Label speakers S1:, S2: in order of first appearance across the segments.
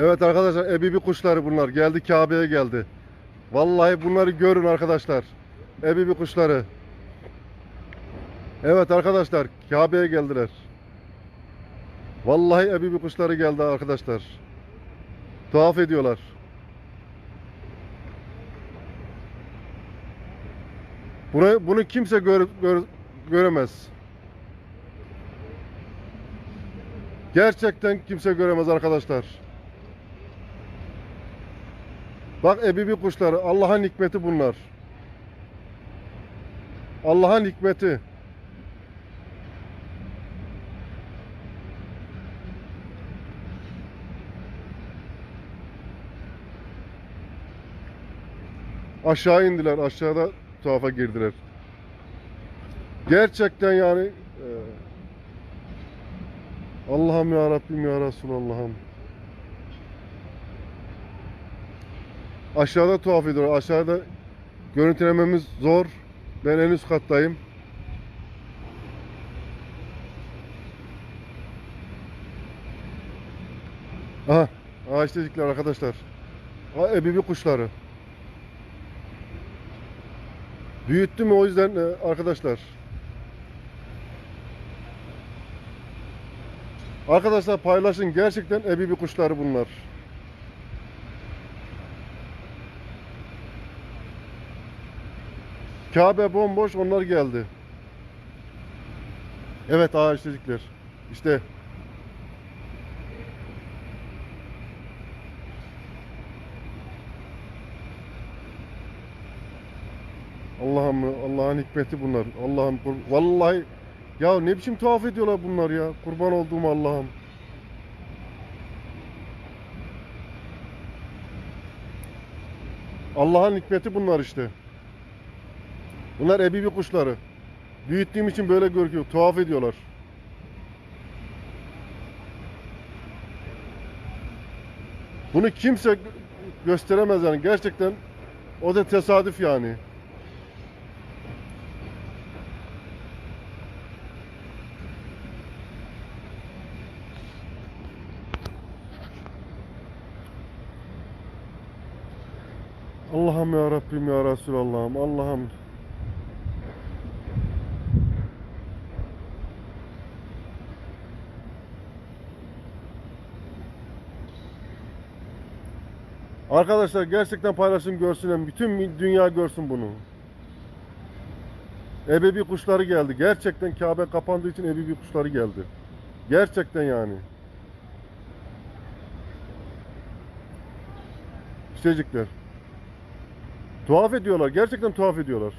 S1: Evet arkadaşlar ebibi kuşları bunlar. Geldi Kabe'ye geldi. Vallahi bunları görün arkadaşlar. Ebibi kuşları. Evet arkadaşlar Kabe'ye geldiler. Vallahi ebibi kuşları geldi arkadaşlar. Tuhaf ediyorlar. Burayı, bunu kimse gör, gör- göremez. Gerçekten kimse göremez arkadaşlar. Bak ebibi kuşları. Allah'ın hikmeti bunlar. Allah'ın hikmeti. Aşağı indiler. Aşağıda tuhafa girdiler. Gerçekten yani e, Allah'ım ya Rabbim ya Resulallah'ım. Aşağıda tuhaf ediyor. Aşağıda görüntülememiz zor. Ben en üst kattayım. Aha, ağaçtacıklar arkadaşlar. Ha, ebibi kuşları. Büyüttüm o yüzden e, arkadaşlar. Arkadaşlar paylaşın. Gerçekten ebibi kuşları bunlar. Kabe bomboş onlar geldi. Evet ağaçlıcıklar. İşte Allah'ım Allah'ın hikmeti bunlar. Allah'ım vallahi ya ne biçim tuhaf ediyorlar bunlar ya. Kurban olduğum Allah'ım. Allah'ın hikmeti bunlar işte. Bunlar ebibi kuşları. Büyüttüğüm için böyle görünüyor. Tuhaf ediyorlar. Bunu kimse gö- gösteremez yani. Gerçekten o da tesadüf yani. Allah'ım ya Rabbim ya Resulallah'ım Allah'ım Arkadaşlar gerçekten paylaşın görsün bütün dünya görsün bunu. Ebebi kuşları geldi. Gerçekten Kabe kapandığı için ebebi kuşları geldi. Gerçekten yani. İştecikler. Tuhaf ediyorlar. Gerçekten tuhaf ediyorlar.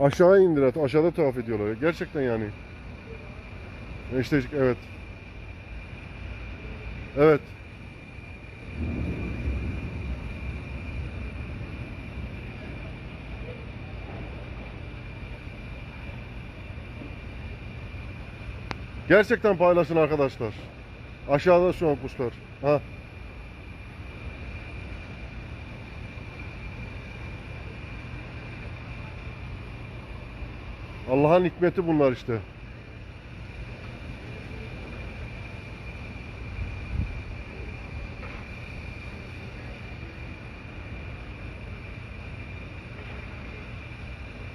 S1: Aşağı indiler. Aşağıda tuhaf ediyorlar. Gerçekten yani. İştecik evet. Evet. Gerçekten paylaşın arkadaşlar. Aşağıda şu an kuşlar. Ha. Allah'ın hikmeti bunlar işte.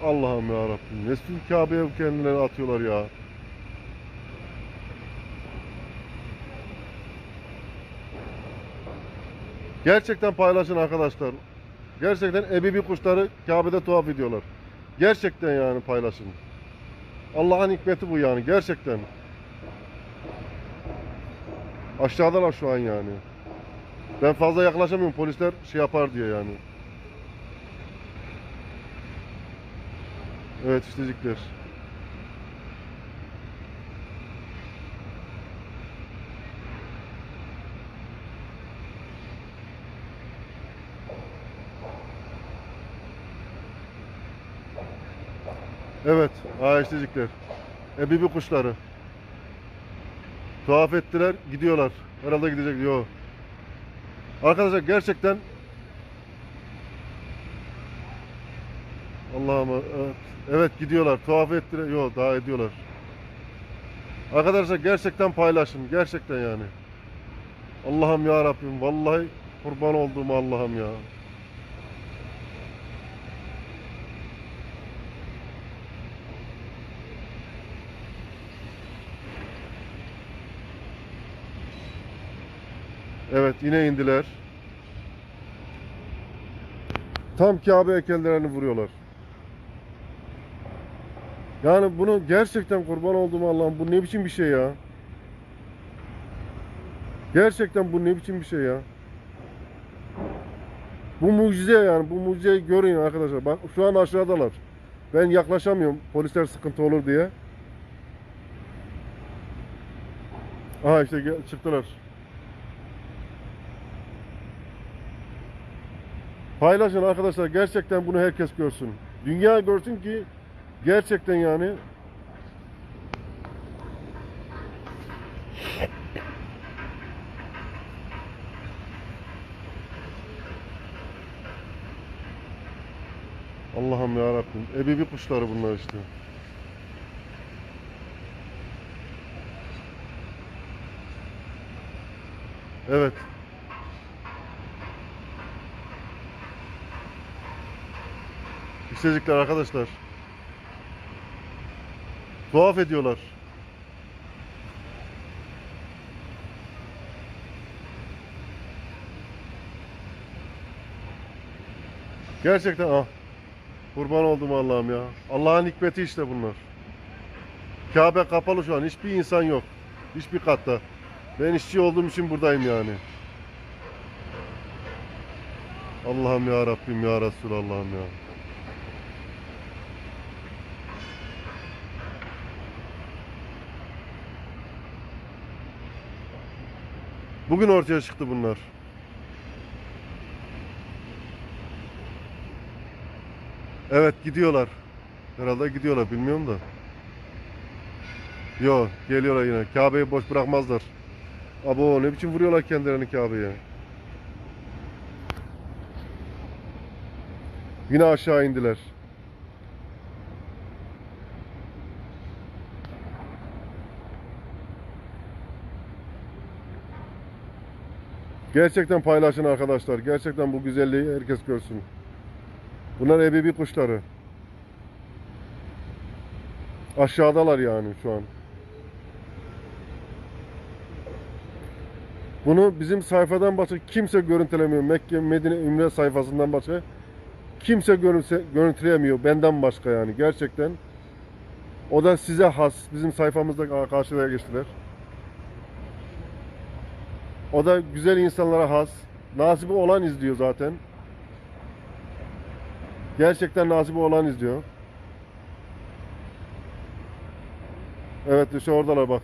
S1: Allah'ım ya Rabbim. Nesli Kabe'ye kendileri atıyorlar ya. Gerçekten paylaşın arkadaşlar. Gerçekten ebibi kuşları Kabe'de tuhaf ediyorlar. Gerçekten yani paylaşın. Allah'ın hikmeti bu yani gerçekten. Aşağıdalar şu an yani. Ben fazla yaklaşamıyorum polisler şey yapar diye yani. Evet iştecikler. Evet, ağaçlıcıklar. Ebibi kuşları. Tuhaf ettiler, gidiyorlar. Herhalde gidecek diyor. Arkadaşlar gerçekten Allah'ım evet. evet gidiyorlar. Tuhaf ettire. Yok daha ediyorlar. Arkadaşlar gerçekten paylaşın. Gerçekten yani. Allah'ım ya Rabbim. Vallahi kurban olduğum Allah'ım ya. Evet yine indiler. Tam Kabe heykellerini vuruyorlar. Yani bunu gerçekten kurban olduğum Allah'ım bu ne biçim bir şey ya? Gerçekten bu ne biçim bir şey ya? Bu mucize yani bu mucizeyi görün arkadaşlar. Bak şu an aşağıdalar. Ben yaklaşamıyorum polisler sıkıntı olur diye. Aha işte çıktılar. Paylaşın arkadaşlar. Gerçekten bunu herkes görsün. Dünya görsün ki gerçekten yani Allah'ım ya Rabbim. Ebebi kuşları bunlar işte. Evet. İstedikler arkadaşlar. Tuhaf ediyorlar. Gerçekten ah. Kurban oldum Allah'ım ya. Allah'ın hikmeti işte bunlar. Kabe kapalı şu an. Hiçbir insan yok. Hiçbir katta. Ben işçi olduğum için buradayım yani. Allah'ım ya Rabbim ya Resulallah'ım ya. Bugün ortaya çıktı bunlar. Evet gidiyorlar. Herhalde gidiyorlar bilmiyorum da. Yo geliyorlar yine. Kabe'yi boş bırakmazlar. Abo ne biçim vuruyorlar kendilerini Kabe'ye. Yine aşağı indiler. Gerçekten paylaşın arkadaşlar. Gerçekten bu güzelliği herkes görsün. Bunlar ebebi kuşları. Aşağıdalar yani şu an. Bunu bizim sayfadan başka kimse görüntülemiyor. Mekke Medine Ümre sayfasından başka kimse görüntü, görüntüleyemiyor. Benden başka yani gerçekten. O da size has. Bizim sayfamızda karşıya geçtiler. O da güzel insanlara has. Nasibi olan izliyor zaten. Gerçekten nasibi olan izliyor. Evet işte oradalar bak.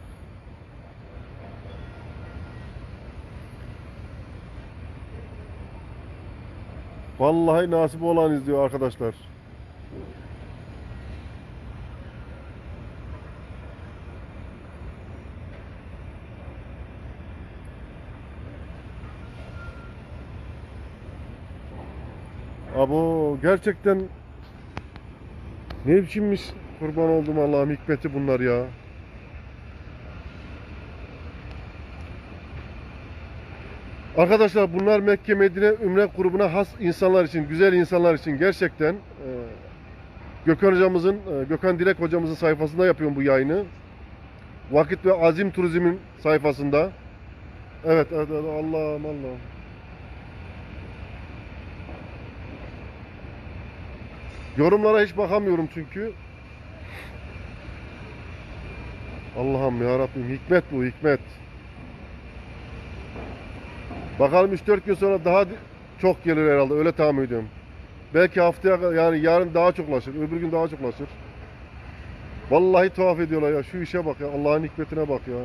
S1: Vallahi nasibi olan izliyor arkadaşlar. Abo gerçekten ne biçimmiş kurban oldum Allah'ım hikmeti bunlar ya. Arkadaşlar bunlar Mekke Medine Ümre grubuna has insanlar için, güzel insanlar için gerçekten e, Gökhan hocamızın, e, Gökhan Dilek hocamızın sayfasında yapıyorum bu yayını. Vakit ve Azim Turizm'in sayfasında. Evet, evet, evet Allah'ım Allah'ım. Yorumlara hiç bakamıyorum çünkü. Allah'ım ya Rabbim hikmet bu hikmet. Bakalım 3-4 gün sonra daha çok gelir herhalde öyle tahmin ediyorum. Belki haftaya yani yarın daha çoklaşır, öbür gün daha çoklaşır. Vallahi tuhaf ediyorlar ya şu işe bak ya Allah'ın hikmetine bak ya.